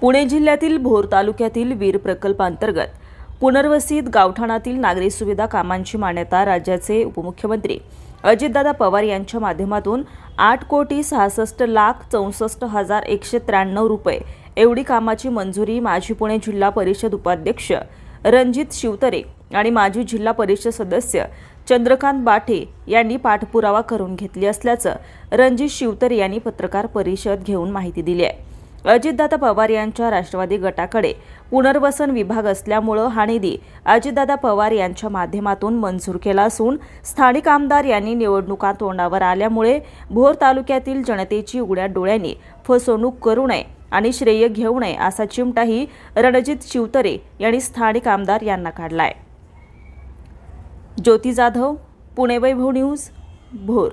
पुणे जिल्ह्यातील भोर तालुक्यातील वीर प्रकल्पांतर्गत पुनर्वसित गावठाणातील नागरी सुविधा कामांची मान्यता राज्याचे उपमुख्यमंत्री अजितदादा पवार यांच्या माध्यमातून आठ कोटी सहासष्ट लाख चौसष्ट हजार एकशे त्र्याण्णव रुपये एवढी कामाची मंजुरी माजी पुणे जिल्हा परिषद उपाध्यक्ष रणजित शिवतरे आणि माजी जिल्हा परिषद सदस्य चंद्रकांत बाठे यांनी पाठपुरावा करून घेतली असल्याचं रणजित शिवतरे यांनी पत्रकार परिषद घेऊन माहिती दिली आहे. अजितदादा पवार यांच्या राष्ट्रवादी गटाकडे पुनर्वसन विभाग असल्यामुळं हा निधी अजितदादा पवार यांच्या माध्यमातून मंजूर केला असून स्थानिक आमदार यांनी निवडणुका तोंडावर आल्यामुळे भोर तालुक्यातील जनतेची उघड्या डोळ्यांनी फसवणूक करू नये आणि श्रेय घेऊ नये असा चिमटाही रणजित शिवतरे यांनी स्थानिक आमदार यांना काढलाय. ज्योती जाधव पुणे वैभव न्यूज भोर.